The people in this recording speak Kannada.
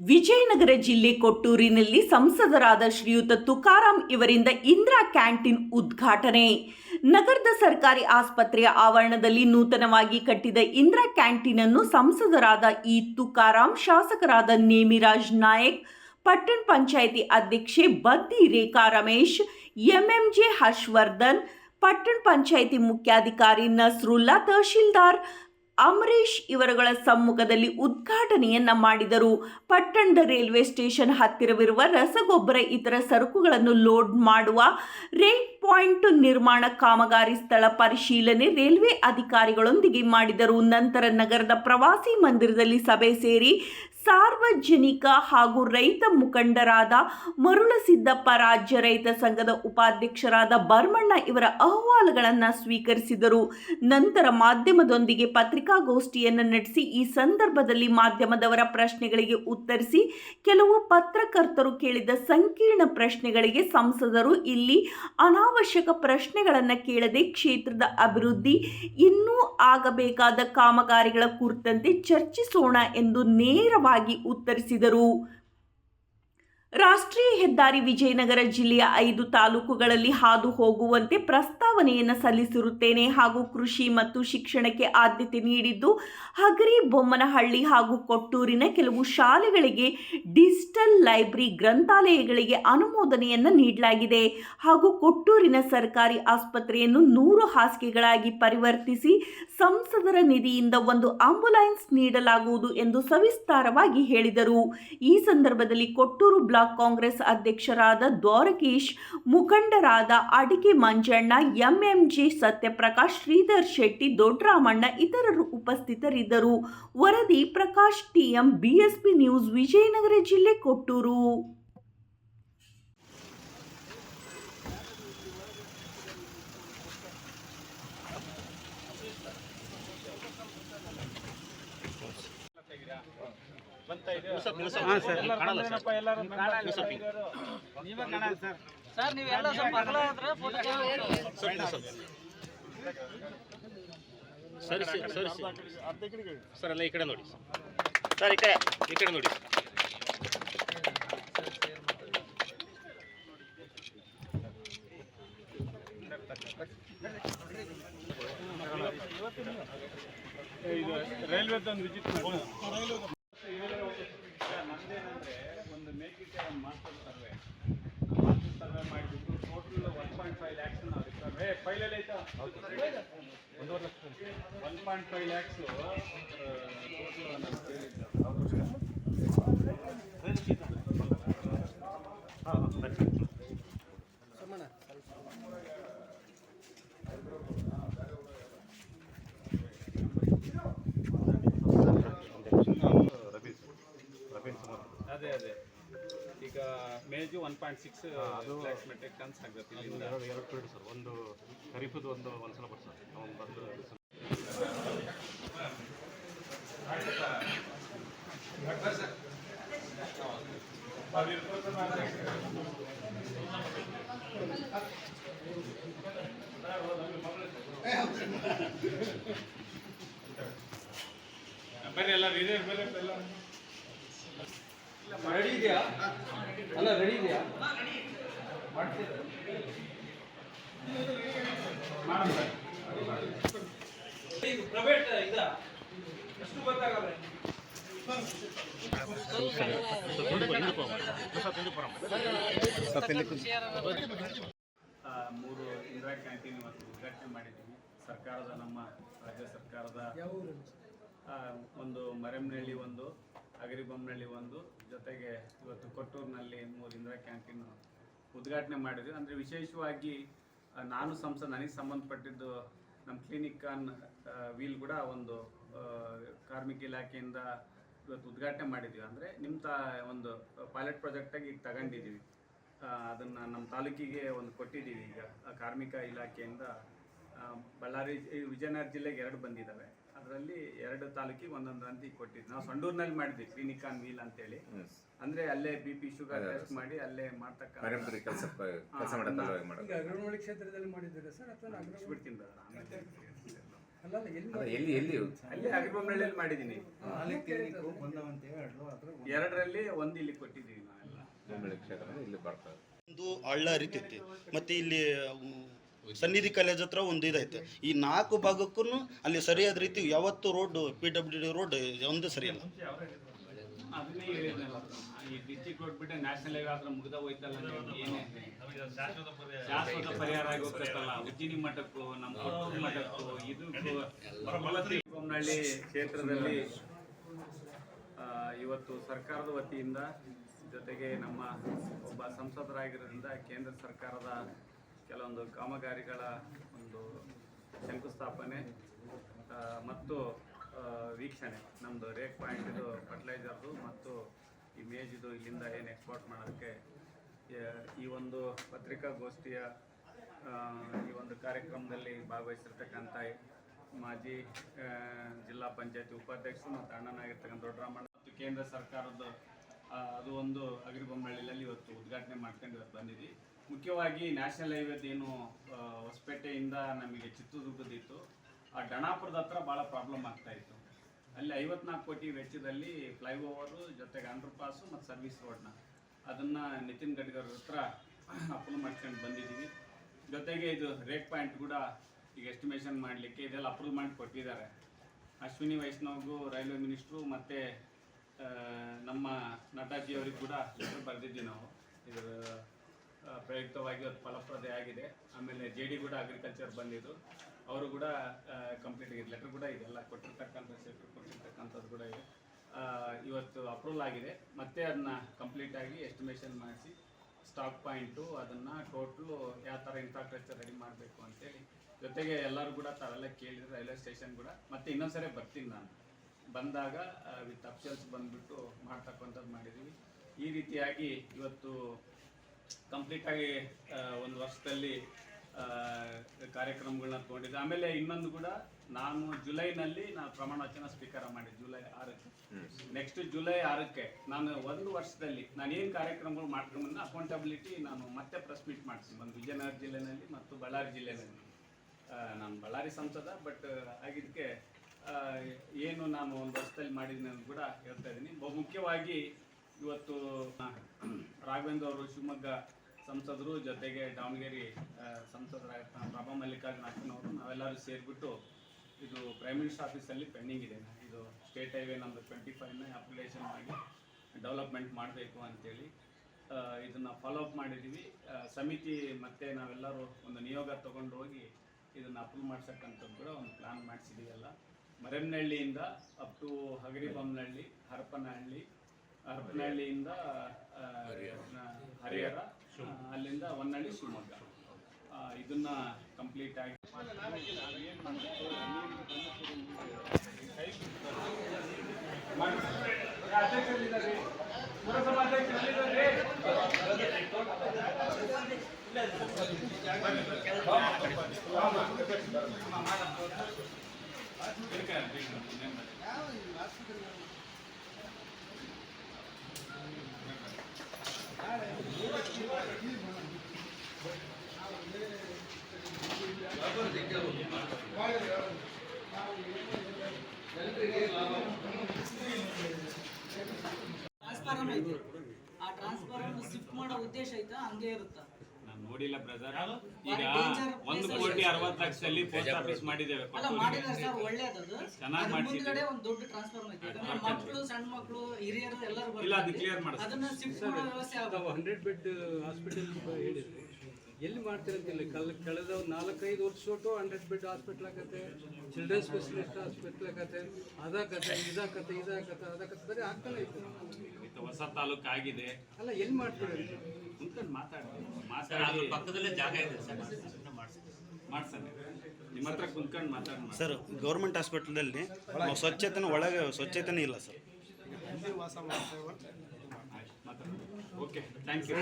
ವಿಜಯನಗರ ಜಿಲ್ಲೆ ಕೊಟ್ಟೂರಿನಲ್ಲಿ ಸಂಸದರಾದ ಶ್ರೀಯುತ ತುಕಾರಾಂ ಇವರಿಂದ ಇಂದಿರಾ ಕ್ಯಾಂಟೀನ್ ಉದ್ಘಾಟನೆ. ನಗರದ ಸರ್ಕಾರಿ ಆಸ್ಪತ್ರೆಯ ಆವರಣದಲ್ಲಿ ನೂತನವಾಗಿ ಕಟ್ಟಿದ ಇಂದಿರಾ ಕ್ಯಾಂಟೀನ್ ಅನ್ನು ಸಂಸದರಾದ ಇ ತುಕಾರಾಂ, ಶಾಸಕರಾದ ನೇಮಿರಾಜ್ ನಾಯಕ್, ಪಟ್ಟಣ ಪಂಚಾಯಿತಿ ಅಧ್ಯಕ್ಷೆ ಬದ್ದಿ ರೇಖಾ ರಮೇಶ್, ಎಂಎಂಜೆ ಹರ್ಷವರ್ಧನ್, ಪಟ್ಟಣ ಪಂಚಾಯಿತಿ ಮುಖ್ಯಾಧಿಕಾರಿ ನಸ್ರುಲ್ಲಾ ತಹಶೀಲ್ದಾರ್ ಅಮರೀಶ್ ಇವರುಗಳ ಸಮ್ಮುಖದಲ್ಲಿ ಉದ್ಘಾಟನೆಯನ್ನ ಮಾಡಿದರು. ಪಟ್ಟಣದ ರೈಲ್ವೆ ಸ್ಟೇಷನ್ ಹತ್ತಿರವಿರುವ ರಸಗೊಬ್ಬರ, ಇತರ ಸರಕುಗಳನ್ನು ಲೋಡ್ ಮಾಡುವ ರೇಟ್ ಪಾಯಿಂಟ್ ನಿರ್ಮಾಣ ಕಾಮಗಾರಿ ಸ್ಥಳ ಪರಿಶೀಲನೆ ರೈಲ್ವೆ ಅಧಿಕಾರಿಗಳೊಂದಿಗೆ ಮಾಡಿದರು. ನಂತರ ನಗರದ ಪ್ರವಾಸಿ ಮಂದಿರದಲ್ಲಿ ಸಭೆ ಸೇರಿ ಸಾರ್ವಜನಿಕ ಹಾಗೂ ರೈತ ಮುಖಂಡರಾದ ಮರುಳಸಿದ್ದಪ್ಪ ರಾಜ್ಯ ರೈತ ಸಂಘದ ಉಪಾಧ್ಯಕ್ಷರಾದ ಬರ್ಮಣ್ಣ ಇವರ ಅಹವಾಲುಗಳನ್ನು ಸ್ವೀಕರಿಸಿದರು. ನಂತರ ಮಾಧ್ಯಮದೊಂದಿಗೆ ಪತ್ರಿಕಾಗೋಷ್ಠಿಯನ್ನು ನಡೆಸಿ ಈ ಸಂದರ್ಭದಲ್ಲಿ ಮಾಧ್ಯಮದವರ ಪ್ರಶ್ನೆಗಳಿಗೆ ಉತ್ತರಿಸಿ ಕೆಲವು ಪತ್ರಕರ್ತರು ಕೇಳಿದ ಸಂಕೀರ್ಣ ಪ್ರಶ್ನೆಗಳಿಗೆ ಸಂಸದರು ಇಲ್ಲಿ ಅನಾವಶ್ಯಕ ಪ್ರಶ್ನೆಗಳನ್ನು ಕೇಳದೆ ಕ್ಷೇತ್ರದ ಅಭಿವೃದ್ಧಿ ಇನ್ನೂ ಆಗಬೇಕಾದ ಕಾಮಗಾರಿಗಳ ಕುರಿತಂತೆ ಚರ್ಚಿಸೋಣ ಎಂದು ನೇರವಾಗಿ ಉತ್ತರಿಸಿದರು. ರಾಷ್ಟ್ರೀಯ ಹೆದ್ದಾರಿ ವಿಜಯನಗರ ಜಿಲ್ಲೆಯ ಐದು ತಾಲೂಕುಗಳಲ್ಲಿ ಹಾದು ಹೋಗುವಂತೆ ಪ್ರಸ್ತಾವನೆಯನ್ನು ಸಲ್ಲಿಸಿರುತ್ತೇನೆ ಹಾಗೂ ಕೃಷಿ ಮತ್ತು ಶಿಕ್ಷಣಕ್ಕೆ ಆದ್ಯತೆ ನೀಡಿದ್ದು ಹಗರಿ, ಬೊಮ್ಮನಹಳ್ಳಿ ಹಾಗೂ ಕೊಟ್ಟೂರಿನ ಕೆಲವು ಶಾಲೆಗಳಿಗೆ ಡಿಜಿಟಲ್ ಲೈಬ್ರರಿ ಗ್ರಂಥಾಲಯಗಳಿಗೆ ಅನುಮೋದನೆಯನ್ನು ನೀಡಲಾಗಿದೆ ಹಾಗೂ ಕೊಟ್ಟೂರಿನ ಸರ್ಕಾರಿ ಆಸ್ಪತ್ರೆಯನ್ನು ನೂರು ಹಾಸಿಗೆಗಳಾಗಿ ಪರಿವರ್ತಿಸಿ ಸಂಸದರ ನಿಧಿಯಿಂದ ಒಂದು ಆಂಬುಲೆನ್ಸ್ ನೀಡಲಾಗುವುದು ಎಂದು ಸವಿಸ್ತಾರವಾಗಿ ಹೇಳಿದರು. ಈ ಸಂದರ್ಭದಲ್ಲಿ ಕೊಟ್ಟೂರು ಬ್ಲಾಕ್ ಕಾಂಗ್ರೆಸ್ ಅಧ್ಯಕ್ಷರಾದ ದ್ವಾರಕೀಶ್, ಮುಖಂಡರಾದ ಅಡಿಕೆ ಮಂಜಣ್ಣ, ಎಂಎಂಜಿ ಸತ್ಯಪ್ರಕಾಶ್, ಶ್ರೀಧರ್ ಶೆಟ್ಟಿ, ದೊಡ್ಡರಾಮಣ್ಣ ಇತರರು ಉಪಸ್ಥಿತರಿದ್ದರು. ವರದಿ Prakash, TM, BSP news, Vijayanagara ಜಿಲ್ಲೆ, ಕೊಟ್ಟೂರು. ಹಾಂ ಸರ್. ಸರ್. ನೀವೆಲ್ಲ ಸ್ವಲ್ಪ ಅಗಲ ಹೋದ್ರೆ ಫೋಟೋ ಸರಿ ಸರಿ. ಸರಿ ಸರ್. ಎಲ್ಲ ಈ ಕಡೆ ನೋಡಿ. ಸರ್ ಈ ಕಡೆ ಈ ಕಡೆ ನೋಡಿ. ಇದು ರೈಲ್ವೆದೊಂದು ವಿಸಿಟ್ ಮಾಡಿ ನಮ್ದೇನಂದ್ರೆ ಒಂದು ಮೇಕಿಗೆ ಒಂದು ಮಾಸ್ಟರ್ ಸರ್ವೆ ಮಾಸ್ಟರ್ ಸರ್ವೆ ಮಾಡಿಬಿಟ್ಟು total one point five lakhs ನಾವು ಫೈಲಲ್ಲಿ ಐತಾ ಒಂದೂವರೆ lakh. One point five lakhs total ನಾನು ಕೇಳಿದ್ದು ಅದೇ ಅದೇ ಈಗ ಮೇಜು one point six lakhs metric tons ಆಗುತ್ತೆ ಇಲ್ಲಿಂದ. ಎರಡು ಎರಡು ಪೀರಿಯಡ್ ಸರ್. ಒಂದು ಖರೀಫದ್ದು ಒಂದು ಒಂದು ಸಲ ಬರ್ತದೆ ಅವ್ನು ಬಂದು ಬರ್ರಿ ಎಲ್ಲ ಇದೆ ಬೇರೆ ಎಲ್ಲ. ರೆಡಿ ಇದೆಯಾ? ಅಲ್ಲ ರೆಡಿ ಇದೆಯಾ? ಮೂರು ಇಂದಿರಾ ಕ್ಯಾಂಟೀನ್ ಇವತ್ತು ಉದ್ಘಾಟನೆ ಮಾಡಿದ್ದೀವಿ ಸರ್ಕಾರದ ನಮ್ಮ ರಾಜ್ಯ ಸರ್ಕಾರದ ಒಂದು ಮರೆಮ್ನಹಳ್ಳಿ ಒಂದು ಅಗರಿಬೊಮ್ಮನಹಳ್ಳಿ ಒಂದು, ಜೊತೆಗೆ ಇವತ್ತು ಕೊಟ್ಟೂರಿನಲ್ಲಿ ಮೂರು ಇಂದಿರಾ ಕ್ಯಾಂಟೀನ್ ಉದ್ಘಾಟನೆ ಮಾಡಿದ್ವಿ. ಅಂದರೆ ವಿಶೇಷವಾಗಿ ನಾನು ಸಂಸದ ನನಗೆ ಸಂಬಂಧಪಟ್ಟಿದ್ದು ನಮ್ಮ ಕ್ಲಿನಿಕ್ ಆನ್ ವೀಲ್ ಕೂಡ ಒಂದು ಕಾರ್ಮಿಕ ಇಲಾಖೆಯಿಂದ ಇವತ್ತು ಉದ್ಘಾಟನೆ ಮಾಡಿದ್ವಿ. ಅಂದರೆ ನಿಮ್ಮ ಒಂದು ಪೈಲಟ್ ಪ್ರಾಜೆಕ್ಟಾಗಿ ಈಗ ತಗೊಂಡಿದ್ದೀವಿ. ಅದನ್ನು ನಮ್ಮ ತಾಲೂಕಿಗೆ ಒಂದು ಕೊಟ್ಟಿದ್ದೀವಿ ಈಗ ಕಾರ್ಮಿಕ ಇಲಾಖೆಯಿಂದ. ಬಳ್ಳಾರಿ, ವಿಜಯನಗರ ಜಿಲ್ಲೆಗೆ ಎರಡು ಬಂದಿದ್ದಾವೆ. ಅದರಲ್ಲಿ ಎರಡು ತಾಲೂಕಿಗೆ ಒಂದೊಂದು ಹಂತಿ ಕೊಟ್ಟಿದ್ವಿ. ನಾವು ಸಂಡೂರ್ನಲ್ಲಿ ಮಾಡಿದ್ವಿ ಕ್ಲಿನಿಕ್ ಆನ್ ವೀಲ್ ಅಂತೇಳಿ ಅಂದ್ರೆ ಅಲ್ಲೇ ಬಿ ಪಿ ಶುಗರ್ ಟೆಸ್ಟ್ ಮಾಡಿ ಅಲ್ಲೇ ಮಾಡ್ತಕ್ಕ ಮರೆಂಬರಿ ಕೆಲಸ ಕೆಲಸ ಈಗ ಅಗ್ರವಾಣಿ ಕ್ಷೇತ್ರದಲ್ಲಿ ಮಾಡಿದ್ದೀರಾ ಸರ್ ಅಥವಾ ಬಿಡ್ತೀನಿ brother, ಆಮೇಲೆ ಅದೇ ಎಲ್ಲಿ ಎಲ್ಲಿ ಅಲ್ಲಿ ಅಗ್ರಿಬೊಮ್ಮನಹಳ್ಳಿಯಲ್ಲಿ ಮಾಡಿದ್ದೀನಿ. ಎರಡರಲ್ಲಿ ಒಂದು ಇಲ್ಲಿ ಕೊಟ್ಟಿದ್ದೀವಿ ನಾವೆಲ್ಲ. ಬೊಮ್ಮನಹಳ್ಳಿ ಕ್ಷೇತ್ರ ಇಲ್ಲಿ ಬರ್ತದೆ ಒಂದು ಹಳ್ಳ ಹರಿತೈತಿ ಮತ್ತೆ ಇಲ್ಲಿ ಸನ್ನಿಧಿ ಕಾಲೇಜ್ ಹತ್ರ ಒಂದು ಇದೈತೆ. ಈ ನಾಲ್ಕು ಭಾಗಕ್ಕೂ ಅಲ್ಲಿ ಸರಿಯಾದ ರೀತಿ ಯಾವತ್ತು road P W D road ಒಂದು ಸರಿಯಲ್ಲ ಬೊಮ್ಮನಹಳ್ಳಿ ಕ್ಷೇತ್ರದಲ್ಲಿ ಇವತ್ತು ಸರ್ಕಾರದ ವತಿಯಿಂದ ಜೊತೆಗೆ ನಮ್ಮ ಒಬ್ಬ ಸಂಸದರಾಗಿರೋದ್ರಿಂದ ಕೇಂದ್ರ ಸರ್ಕಾರದ ಕೆಲವೊಂದು ಕಾಮಗಾರಿಗಳ ಒಂದು ಶಂಕುಸ್ಥಾಪನೆ ಮತ್ತು ವೀಕ್ಷಣೆ. ನಮ್ಮದು ರೇಕ್ ಪಾಯಿಂಟ್ ಇದು ಫರ್ಟಿಲೈಸರ್ದು ಮತ್ತು ಈ ಮೇಜಿದು ಇಲ್ಲಿಂದ ಏನು ಎಕ್ಸ್ಪೋರ್ಟ್ ಮಾಡೋದಕ್ಕೆ ಈ ಒಂದು ಪತ್ರಿಕಾಗೋಷ್ಠಿಯ ಈ ಒಂದು ಕಾರ್ಯಕ್ರಮದಲ್ಲಿ ಭಾಗವಹಿಸಿರ್ತಕ್ಕಂಥ ಮಾಜಿ ಜಿಲ್ಲಾ ಪಂಚಾಯತಿ ಉಪಾಧ್ಯಕ್ಷರು ಮತ್ತು ಅಣ್ಣನಾಗಿರ್ತಕ್ಕಂಥ ದೊಡ್ಡರಾಮಣ್ಣ ಮತ್ತು ಕೇಂದ್ರ ಸರ್ಕಾರದ ಅದು ಒಂದು ಅಗ್ರಿಬೊಮ್ಮನಹಳ್ಳಿಯಲ್ಲಿ ಇವತ್ತು ಉದ್ಘಾಟನೆ ಮಾಡ್ಕೊಂಡು ಇವತ್ತು ಬಂದಿದ್ವಿ. ಮುಖ್ಯವಾಗಿ ನ್ಯಾಷನಲ್ ಹೈವೇದ ಏನು ಆ, ಹೊಸಪೇಟೆಯಿಂದ ನಮಗೆ ಚಿತ್ರದುರ್ಗದಿತ್ತು. ಆ ಡಣಾಪುರದ ಹತ್ರ ಭಾಳ ಪ್ರಾಬ್ಲಮ್ ಆಗ್ತಾ ಇತ್ತು. ಅಲ್ಲಿ ಐವತ್ನಾಲ್ಕು ಕೋಟಿ ವೆಚ್ಚದಲ್ಲಿ ಫ್ಲೈಓವರು ಜೊತೆಗೆ ಅಂಡರ್ ಪಾಸು ಮತ್ತು ಸರ್ವಿಸ್ ರೋಡ್ನ ಅದನ್ನು ನಿತಿನ್ ಗಡ್ಕರ್ ಹತ್ರ ಅಪ್ರೂವ್ ಮಾಡ್ಕೊಂಡು ಬಂದಿದ್ದೀವಿ ಜೊತೆಗೆ ಇದು ರೇಟ್ ಪಾಯಿಂಟ್ ಕೂಡ ಈಗ ಎಸ್ಟಿಮೇಷನ್ ಮಾಡಲಿಕ್ಕೆ ಇದೆಲ್ಲ ಅಪ್ರೂವ್ ಮಾಡಿ ಕೊಟ್ಟಿದ್ದಾರೆ. ಅಶ್ವಿನಿ ವೈಷ್ಣವ್ಗೂ ರೈಲ್ವೆ ಮಿನಿಸ್ಟ್ರು ಮತ್ತು ನಮ್ಮ ನಟಾಜಿ ಅವ್ರಿಗೆ ಕೂಡ ಲೆಟರ್ ಬರೆದಿದ್ದೀವಿ ನಾವು. ಇದರ ಆ, ಪ್ರಯುಕ್ತವಾಗಿ ಅದು ಫಲಪ್ರದೇ ಆಗಿದೆ ಆಮೇಲೆ ಜೆ ಡಿ ಕೂಡ ಅಗ್ರಿಕಲ್ಚರ್ ಬಂದಿದ್ದು. ಅವರು ಕೂಡ ಕಂಪ್ಲೀಟ್ ಆಗಿದೆ ಲೆಟರ್ ಕೂಡ ಇದೆಲ್ಲ ಕೊಟ್ಟಿರ್ತಕ್ಕಂಥ ಸೆಕ್ಟರ್ ಕೊಟ್ಟಿರ್ತಕ್ಕಂಥದ್ದು ಕೂಡ ಇದೆ. ಇವತ್ತು ಅಪ್ರೂವಲ್ ಆಗಿದೆ. ಮತ್ತೆ ಅದನ್ನ ಕಂಪ್ಲೀಟ್ ಆಗಿ ಎಸ್ಟಿಮೇಷನ್ ಮಾಡಿಸಿ ಸ್ಟಾಕ್ ಪಾಯಿಂಟು ಅದನ್ನು ಟೋಟ್ಲು ಯಾವ ಥರ ಇನ್ಫ್ರಾಸ್ಟ್ರಕ್ಚರ್ ರೆಡಿ ಮಾಡಬೇಕು ಅಂತೇಳಿ. ಜೊತೆಗೆ ಎಲ್ಲರೂ ಕೂಡ ತಾವೆಲ್ಲ ಕೇಳಿದ್ರು ರೈಲ್ವೆ ಸ್ಟೇಷನ್ ಕೂಡ. ಮತ್ತೆ ಇನ್ನೊಂದ್ಸರಿ ಬರ್ತೀನಿ ನಾನು. ಬಂದಾಗ ವಿತ್ ಅಫ್ಷಲ್ಸ್ ಬಂದ್ಬಿಟ್ಟು ಮಾಡ್ತಕ್ಕಂಥದ್ದು ಮಾಡಿದ್ದೀವಿ ಈ ರೀತಿಯಾಗಿ ಇವತ್ತು ಕಂಪ್ಲೀಟಾಗಿ ಒಂದು ವರ್ಷದಲ್ಲಿ ಕಾರ್ಯಕ್ರಮಗಳನ್ನ ತಗೊಂಡಿದ್ದೆ. ಆಮೇಲೆ ಇನ್ನೊಂದು ಕೂಡ ನಾನು ಜುಲೈನಲ್ಲಿ ನಾನು ಪ್ರಮಾಣ ವಚನ ಸ್ವೀಕಾರ ಮಾಡಿದ್ದೆ ಜುಲೈ ಆರಕ್ಕೆ. ನೆಕ್ಸ್ಟ್ ಜುಲೈ ಆರಕ್ಕೆ ನಾನು ಒಂದು ವರ್ಷದಲ್ಲಿ ನಾನು ಏನು ಕಾರ್ಯಕ್ರಮಗಳು ಮಾಡ್ಕೊಂಡ್ಬಂದ ಅಕೌಂಟಬಿಲಿಟಿ ನಾನು ಮತ್ತೆ ಪ್ರೆಸ್ ಮೀಟ್ ಮಾಡ್ತೀನಿ. ಒಂದು ವಿಜಯನಗರ ಜಿಲ್ಲೆನಲ್ಲಿ ಮತ್ತು ಬಳ್ಳಾರಿ ಜಿಲ್ಲೆನಲ್ಲಿ. ನಾನು ಬಳ್ಳಾರಿ ಸಂಸದ ಬಟ್ ಆಗಿದ್ದಕ್ಕೆ ಏನು ನಾನು ಒಂದು ವರ್ಷದಲ್ಲಿ ಮಾಡಿದ್ದೀನಿ ಅಂತ ಕೂಡ ಹೇಳ್ತಾ ಇದ್ದೀನಿ. ಬಹು ಮುಖ್ಯವಾಗಿ ಇವತ್ತು ರಾಘವೇಂದ್ರ ಅವರು ಶಿವಮೊಗ್ಗ ಸಂಸದರು ಜೊತೆಗೆ ದಾವಣಗೆರೆ ಸಂಸದರ ಪ್ರಭಾ ಮಲ್ಲಿಕಾರ್ಜುನ ಅಕ್ಕನವರು. ನಾವೆಲ್ಲರೂ ಸೇರಿಬಿಟ್ಟು ಇದು ಪ್ರೈಮ್ ಮಿನಿಸ್ಟರ್ ಆಫೀಸಲ್ಲಿ ಪೆಂಡಿಂಗ್ ಇದೆ. ಇದು ಸ್ಟೇಟ್ ಹೈವೇ ನಮ್ಮದು ಟ್ವೆಂಟಿ ಫೈವ್ನ ಅಪ್ಲಿಕೇಶನ್ ಮಾಡಿ ಡೆವಲಪ್ಮೆಂಟ್ ಮಾಡಬೇಕು ಅಂತೇಳಿ ಇದನ್ನು ಫಾಲೋ ಅಪ್ ಮಾಡಿದ್ದೀವಿ ಸಮಿತಿ ಮತ್ತೆ ನಾವೆಲ್ಲರೂ ಒಂದು ನಿಯೋಗ ತೊಗೊಂಡು ಹೋಗಿ ಇದನ್ನು ಅಪ್ರೂವ್ ಮಾಡಿಸಕ್ಕಂಥದ್ದು ಕೂಡ ಒಂದು ಪ್ಲ್ಯಾನ್ ಮಾಡಿಸಿದ್ದೀವಿ ಎಲ್ಲ. ಮರೆಮ್ನಹಳ್ಳಿಯಿಂದ ಅಪ್ ಟು ಹಗರಿಬೊಮ್ಮನಹಳ್ಳಿ ಹರಪನಹಳ್ಳಿ ಹರಪನಹಳ್ಳಿಯಿಂದ ಹರಿಹರ. ಅಲ್ಲಿಂದ ಹೊನ್ನಳ್ಳಿ ಶಿವಮೊಗ್ಗ. ಇದನ್ನ ಕಂಪ್ಲೀಟ್ ಆಗಿ ಟ್ರಾನ್ಸ್ಫಾರಮ್ ಐತಿ. ಆ ಟ್ರಾನ್ಸ್ಫಾರಮ್ ಶಿಫ್ಟ್ ಮಾಡೋ ಉದ್ದೇಶ ಐತಾ? ಹಂಗೆ ಇರುತ್ತಾ? ನಾನು ನೋಡಿಲ್ಲ ಬ್ರದರ್ ಈಗ ಒಂದು ಕೋಟಿ ಅರವತ್ತು ಲಕ್ಷದಲ್ಲಿ ಪೋಸ್ಟ್ ಆಫೀಸ್ ಮಾಡಿದ್ದೇವೆ. ಅಲ್ಲ ಮಾಡಿಲ್ಲ ಸರ್ ಒಳ್ಳೇದದು ಚೆನ್ನಾಗ್ ಅದ್ರ ಮಾಡ್ಸಿದ್ದೀವಿ. ಮುಂದ್ಗಡೆ ಒಂದು ದೊಡ್ಡ ಟ್ರಾನ್ಸ್ಫಾರ್ಮ್ ಐತಿ. ಯಾಕಂದ್ರೆ ಮಕ್ಕಳು ಸಣ್ಣ ಮಕ್ಕಳು ಹಿರಿಯರು ಎಲ್ಲರೂ ಇಲ್ಲ ಅದು ಬರ್ತಾರೆ. ಕ್ಲಿಯರ್ ಮಾಡಿಸ್ತೀವಿ ಅದನ್ನ ಶಿಫ್ಟ್ ಮಾಡೋ ವ್ಯವಸ್ಥೆ ಹಂಡ್ರೆಡ್ ಬೆಡ್ ಹಾಸ್ಪಿಟಲ್ ಎಲ್ಲಿ ಮಾಡ್ತಿರಂತಿಲ್ಲ ಕಲ್ ಕಳೆದ ಒಂದು ನಾಲ್ಕೈದು ವರ್ಷ ಒಟ್ಟು ಹಂಡ್ರೆಡ್ ಬೆಡ್ ಹಾಸ್ಪಿಟ್ಲ್ ಆಗತ್ತೆ ಚಿಲ್ಡ್ರನ್ ಸ್ಪೆಷಲಿಸ್ಟ್ ಹಾಸ್ಪಿಟ್ಲ್ ಆಗತ್ತೆ ಅದಾಕತ್ತೆ ಇದಾಕತ್ತೆ ಇದಾಕತ್ತೆ ಅದಕ್ಕೆ ಬರೀ ಆಗ್ತಾನೆ ಇತ್ತು. ಇದು ಹೊಸ ತಾಲೂಕು ಆಗಿದೆ. ಅಲ್ಲ ಎಲ್ಲಿ ಮಾಡ್ತೀರಿ ಕುಂತ್ಕೊಂಡು ಮಾತಾಡ್ತೀನಿ. ಮಾತಾಡಿ. ಪಕ್ಕದಲ್ಲೇ ಜಾಗ ಇದೆ ಸರ್ ಮಾಡ್ಸೋಣ ನಿಮ್ಮ ಹತ್ರ ಕುಂತ್ಕೊಂಡು ಮಾತಾಡೋಣ ಸರ್ ಗೌರ್ಮೆಂಟ್ ಹಾಸ್ಪಿಟ್ಲಲ್ಲಿ ಸ್ವಚ್ಛತೆನ ಒಳಗೆ ಸ್ವಚ್ಛತೆನೇ ಇಲ್ಲ ಸರ್. Okay thank you